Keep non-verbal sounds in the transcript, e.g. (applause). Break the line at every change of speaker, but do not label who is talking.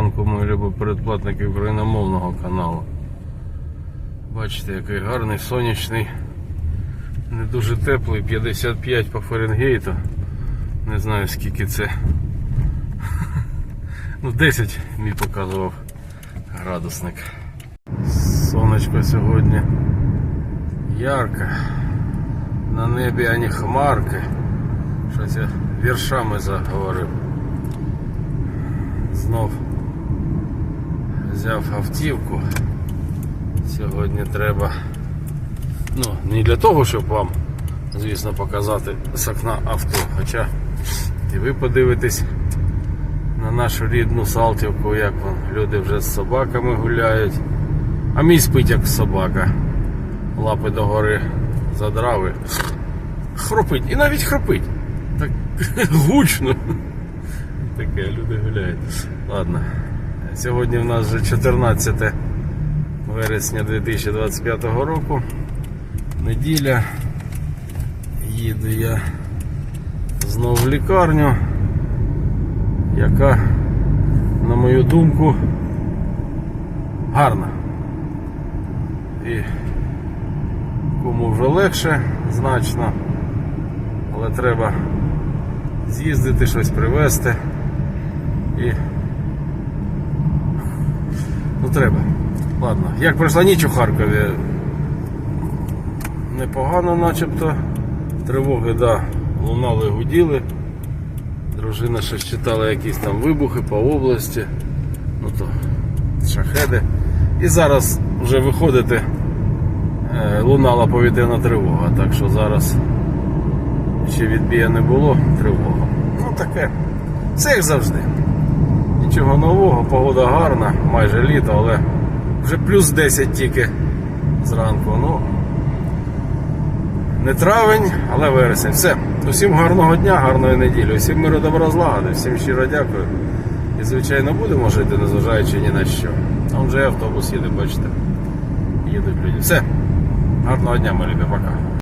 ранку, мої передплатники україномовного каналу. Бачите, який гарний сонячний, не дуже теплий, 55 по Фаренгейту. Не знаю скільки це. (laughs) Ну 10 мій показував градусник. Сонечко сьогодні ярко. На небі ані хмарки. Щось я віршами заговорив. Знов взяв автівку. Сьогодні треба. Ну, не для того, щоб вам, звісно, показати з окна авто. Хоча і ви подивитесь на нашу рідну Салтівку, як вон, люди вже з собаками гуляють. А мій спить як собака. Лапи догори задрави. Хропить. І навіть хропить. Так (laughs) гучно. Таке, люди гуляють. Ладно. Сьогодні в нас вже 14 вересня 2025 року. Неділя. Їду я знову в лікарню, яка, на мою думку, гарна. І кому вже легше значно, але треба з'їздити, щось привезти. І треба. Ладно. Як пройшла ніч у Харкові? Непогано начебто. Тривоги, да, лунали, гуділи. Дружина ще читала якісь там вибухи по області. Ну то шахеди. І зараз вже виходити е, лунала повітряна тривога, так що зараз ще відбія не було, тривога. Ну таке. Все як завжди. Нічого нового, погода гарна, майже літо, але вже плюс 10 тільки зранку. Ну, не травень, але вересень. Все. Усім гарного дня, гарної неділі, усім миру добра злагоди, всім щиро дякую. І, звичайно, будемо жити, незважаючи ні на що. Там вже автобус їде, бачите. Їдуть люди. Все. Гарного дня, мої любі, пока.